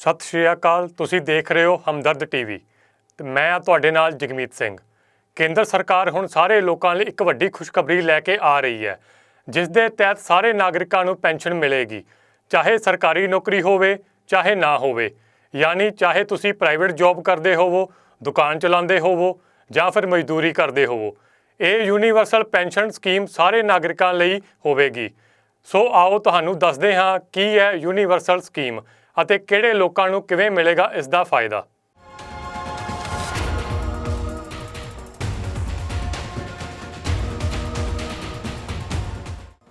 ਸਤਿ ਸ਼੍ਰੀ ਅਕਾਲ, ਤੁਸੀਂ ਦੇਖ ਰਹੇ ਹੋ ਹਮਦਰਦ ਟੀਵੀ। ਤੇ ਮੈਂ ਆ ਤੁਹਾਡੇ ਨਾਲ ਜਗਮੀਤ ਸਿੰਘ। ਕੇਂਦਰ ਸਰਕਾਰ ਹੁਣ ਸਾਰੇ ਲੋਕਾਂ ਲਈ ਇੱਕ ਵੱਡੀ ਖੁਸ਼ਖਬਰੀ ਲੈ ਕੇ ਆ ਰਹੀ ਹੈ, ਜਿਸ ਦੇ ਤਹਿਤ ਸਾਰੇ ਨਾਗਰਿਕਾਂ ਨੂੰ ਪੈਨਸ਼ਨ ਮਿਲੇਗੀ, ਚਾਹੇ ਸਰਕਾਰੀ ਨੌਕਰੀ ਹੋਵੇ, ਚਾਹੇ ਨਾ ਹੋਵੇ। ਯਾਨੀ ਚਾਹੇ ਤੁਸੀਂ ਪ੍ਰਾਈਵੇਟ ਜੌਬ ਕਰਦੇ ਹੋਵੋ, ਦੁਕਾਨ ਚਲਾਉਂਦੇ ਹੋਵੋ, ਜਾਂ ਫਿਰ ਮਜ਼ਦੂਰੀ ਕਰਦੇ ਹੋਵੋ, ਇਹ ਯੂਨੀਵਰਸਲ ਪੈਨਸ਼ਨ ਸਕੀਮ ਸਾਰੇ ਨਾਗਰਿਕਾਂ ਲਈ ਹੋਵੇਗੀ। ਸੋ ਆਓ ਤੁਹਾਨੂੰ ਦੱਸਦੇ ਹਾਂ ਕੀ ਹੈ ਯੂਨੀਵਰਸਲ ਸਕੀਮ। ਅਤੇ ਕਿਹੜੇ ਲੋਕਾਂ ਨੂੰ ਕਿਵੇਂ ਮਿਲੇਗਾ ਇਸ ਦਾ ਫਾਇਦਾ?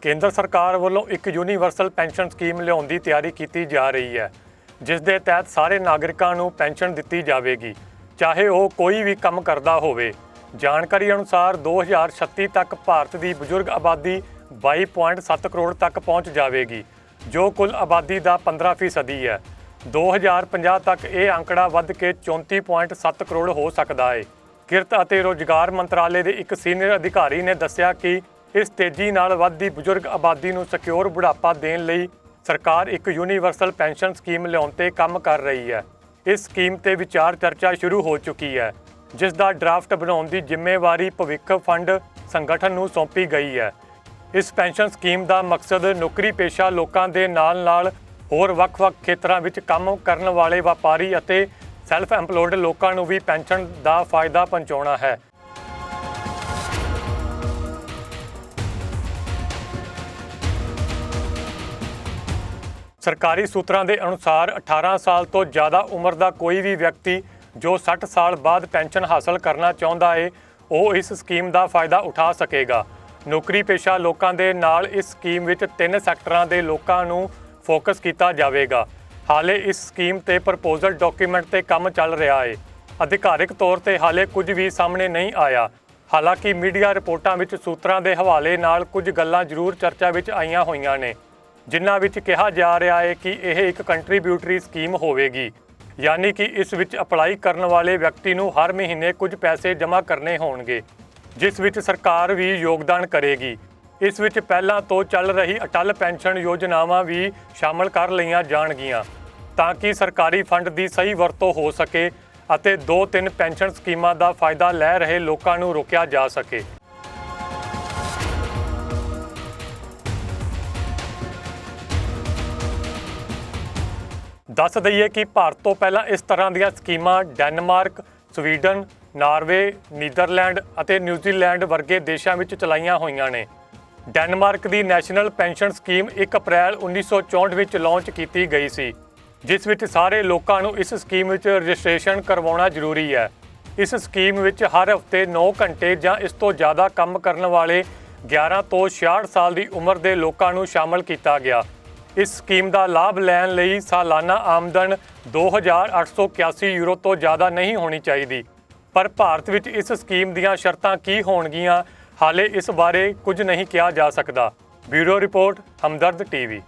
ਕੇਂਦਰ ਸਰਕਾਰ ਵੱਲੋਂ ਇੱਕ ਯੂਨੀਵਰਸਲ ਪੈਨਸ਼ਨ ਸਕੀਮ ਲਿਆਉਣ ਦੀ ਤਿਆਰੀ ਕੀਤੀ ਜਾ ਰਹੀ ਹੈ, ਜਿਸ ਦੇ ਤਹਿਤ ਸਾਰੇ ਨਾਗਰਿਕਾਂ ਨੂੰ ਪੈਨਸ਼ਨ ਦਿੱਤੀ ਜਾਵੇਗੀ, ਚਾਹੇ ਉਹ ਕੋਈ ਵੀ ਕੰਮ ਕਰਦਾ ਹੋਵੇ। ਜਾਣਕਾਰੀ ਅਨੁਸਾਰ 2036 ਤੱਕ ਭਾਰਤ ਦੀ ਬਜ਼ੁਰਗ ਆਬਾਦੀ 22.7 ਕਰੋੜ ਤੱਕ ਪਹੁੰਚ ਜਾਵੇਗੀ ਜੋ ਕੁੱਲ ਆਬਾਦੀ ਦਾ 15% ਫੀਸਦੀ ਹੈ। 2050 ਤੱਕ ਇਹ ਅੰਕੜਾ ਵੱਧ ਕੇ 34.7 ਕਰੋੜ ਹੋ ਸਕਦਾ ਹੈ ਕਿਰਤ ਅਤੇ ਰੋਜ਼ਗਾਰ ਮੰਤਰਾਲੇ ਦੇ ਇੱਕ ਸੀਨੀਅਰ ਅਧਿਕਾਰੀ ਨੇ ਦੱਸਿਆ ਕਿ ਇਸ ਤੇਜ਼ੀ ਨਾਲ ਵੱਧਦੀ ਬਜ਼ੁਰਗ ਆਬਾਦੀ ਨੂੰ ਸਿਕਿਉਰ ਬੁਢਾਪਾ ਦੇਣ ਲਈ ਸਰਕਾਰ ਇੱਕ ਯੂਨੀਵਰਸਲ ਪੈਨਸ਼ਨ ਸਕੀਮ ਲਿਆਉਣ ਤੇ ਕੰਮ ਕਰ ਰਹੀ ਹੈ। ਇਸ ਸਕੀਮ ਤੇ ਵਿਚਾਰ ਚਰਚਾ ਸ਼ੁਰੂ ਹੋ ਚੁੱਕੀ ਹੈ, ਜਿਸ ਦਾ ਡਰਾਫਟ ਬਣਾਉਣ ਦੀ ਜ਼ਿੰਮੇਵਾਰੀ ਭਵਿੱਖ ਫੰਡ ਸੰਗਠਨ ਨੂੰ ਸੌਂਪੀ ਗਈ ਹੈ। ਇਸ ਪੈਨਸ਼ਨ ਸਕੀਮ ਦਾ ਮਕਸਦ ਨੌਕਰੀ ਪੇਸ਼ਾ ਲੋਕਾਂ ਦੇ ਨਾਲ-ਨਾਲ ਹੋਰ ਵੱਖ-ਵੱਖ ਖੇਤਰਾਂ ਵਿੱਚ ਕੰਮ ਕਰਨ ਵਾਲੇ ਵਪਾਰੀ ਅਤੇ ਸੈਲਫ ਐਮਪਲੋਇਡ ਲੋਕਾਂ ਨੂੰ ਵੀ ਪੈਨਸ਼ਨ ਦਾ ਫਾਇਦਾ ਪਹੁੰਚਾਉਣਾ ਹੈ। ਸਰਕਾਰੀ ਸੂਤਰਾਂ ਦੇ ਅਨੁਸਾਰ 18 ਸਾਲ ਤੋਂ ਜ਼ਿਆਦਾ ਉਮਰ ਦਾ ਕੋਈ ਵੀ ਵਿਅਕਤੀ ਜੋ 60 ਸਾਲ ਬਾਅਦ ਪੈਨਸ਼ਨ ਹਾਸਲ ਕਰਨਾ ਚਾਹੁੰਦਾ ਹੈ ਉਹ ਇਸ ਸਕੀਮ ਦਾ ਫਾਇਦਾ ਉਠਾ ਸਕੇਗਾ। ਨੌਕਰੀ ਪੇਸ਼ਾ ਲੋਕਾਂ ਦੇ ਨਾਲ ਇਸ ਸਕੀਮ ਵਿੱਚ ਤਿੰਨ ਸੈਕਟਰਾਂ ਦੇ ਲੋਕਾਂ ਨੂੰ ਫੋਕਸ ਕੀਤਾ ਜਾਵੇਗਾ। ਹਾਲੇ ਇਸ ਸਕੀਮ ਤੇ ਪ੍ਰਪੋਜ਼ਲ ਡਾਕੂਮੈਂਟ ਤੇ ਕੰਮ ਚੱਲ ਰਿਹਾ ਹੈ ਅਧਿਕਾਰਿਕ ਤੌਰ ਤੇ ਹਾਲੇ ਕੁਝ ਵੀ ਸਾਹਮਣੇ ਨਹੀਂ ਆਇਆ। ਹਾਲਾਂਕਿ ਮੀਡੀਆ ਰਿਪੋਰਟਾਂ ਵਿੱਚ ਸੂਤਰਾਂ ਦੇ ਹਵਾਲੇ ਨਾਲ ਕੁਝ ਗੱਲਾਂ ਜ਼ਰੂਰ ਚਰਚਾ ਵਿੱਚ ਆਈਆਂ ਹੋਈਆਂ ਨੇ, ਜਿਨ੍ਹਾਂ ਵਿੱਚ ਕਿਹਾ ਜਾ ਰਿਹਾ ਹੈ ਕਿ ਇਹ ਇੱਕ ਕੰਟਰੀਬਿਊਟਰੀ ਸਕੀਮ ਹੋਵੇਗੀ। ਯਾਨੀ ਕਿ ਇਸ ਵਿੱਚ ਅਪਲਾਈ ਕਰਨ ਵਾਲੇ ਵਿਅਕਤੀ ਨੂੰ ਹਰ ਮਹੀਨੇ ਕੁਝ ਪੈਸੇ ਜਮ੍ਹਾਂ ਕਰਨੇ ਹੋਣਗੇ। ਜਿਸ ਵਿੱਚ ਸਰਕਾਰ ਵੀ ਯੋਗਦਾਨ ਕਰੇਗੀ। ਇਸ ਵਿੱਚ ਪਹਿਲਾਂ ਤੋਂ ਚੱਲ ਰਹੀ ਅਟਲ ਪੈਨਸ਼ਨ ਯੋਜਨਾਵਾਂ ਵੀ ਸ਼ਾਮਲ ਕਰ ਲਈਆਂ ਜਾਣਗੀਆਂ ਤਾਂ ਕਿ ਸਰਕਾਰੀ ਫੰਡ ਦੀ ਸਹੀ ਵਰਤੋਂ ਹੋ ਸਕੇ ਅਤੇ ਦੋ ਤਿੰਨ ਪੈਨਸ਼ਨ ਸਕੀਮਾਂ ਦਾ ਫਾਇਦਾ ਲੈ ਰਹੇ ਲੋਕਾਂ ਨੂੰ ਰੋਕਿਆ ਜਾ ਸਕੇ। ਦੱਸ ਦਈਏ ਕਿ ਭਾਰਤ ਤੋਂ ਪਹਿਲਾਂ ਇਸ ਤਰ੍ਹਾਂ ਦੀਆਂ ਸਕੀਮਾਂ ਡੈਨਮਾਰਕ, ਸਵੀਡਨ, ਨਾਰਵੇ, ਨੀਦਰਲੈਂਡ ਅਤੇ ਨਿਊਜ਼ੀਲੈਂਡ ਵਰਗੇ ਦੇਸ਼ਾਂ ਵਿੱਚ ਚਲਾਈਆਂ ਹੋਈਆਂ ਨੇ। ਡੈਨਮਾਰਕ ਦੀ ਨੈਸ਼ਨਲ ਪੈਨਸ਼ਨ ਸਕੀਮ 1 ਅਪ੍ਰੈਲ 1964 ਵਿੱਚ ਲਾਂਚ ਕੀਤੀ ਗਈ ਸੀ ਜਿਸ ਵਿੱਚ ਸਾਰੇ ਲੋਕਾਂ ਨੂੰ ਇਸ ਸਕੀਮ ਵਿੱਚ ਰਜਿਸਟ੍ਰੇਸ਼ਨ ਕਰਵਾਉਣਾ ਜ਼ਰੂਰੀ ਹੈ। ਇਸ ਸਕੀਮ ਵਿੱਚ ਹਰ ਹਫ਼ਤੇ 9 ਘੰਟੇ ਜਾਂ ਇਸ ਤੋਂ ਜ਼ਿਆਦਾ ਕੰਮ ਕਰਨ ਵਾਲੇ 11 ਤੋਂ 66 ਸਾਲ ਦੀ ਉਮਰ ਦੇ ਲੋਕਾਂ ਨੂੰ ਸ਼ਾਮਲ ਕੀਤਾ ਗਿਆ। ਇਸ ਸਕੀਮ ਦਾ ਲਾਭ ਲੈਣ ਲਈ ਸਾਲਾਨਾ ਆਮਦਨ 2881 ਯੂਰੋ ਤੋਂ ਜ਼ਿਆਦਾ ਨਹੀਂ ਹੋਣੀ ਚਾਹੀਦੀ। ਪਰ ਭਾਰਤ ਵਿੱਚ ਇਸ ਸਕੀਮ ਦੀਆਂ ਸ਼ਰਤਾਂ ਕੀ ਹੋਣਗੀਆਂ, ਹਾਲੇ ਇਸ ਬਾਰੇ ਕੁਝ ਨਹੀਂ ਕਿਹਾ ਜਾ ਸਕਦਾ। Bureau report, Hamdard TV.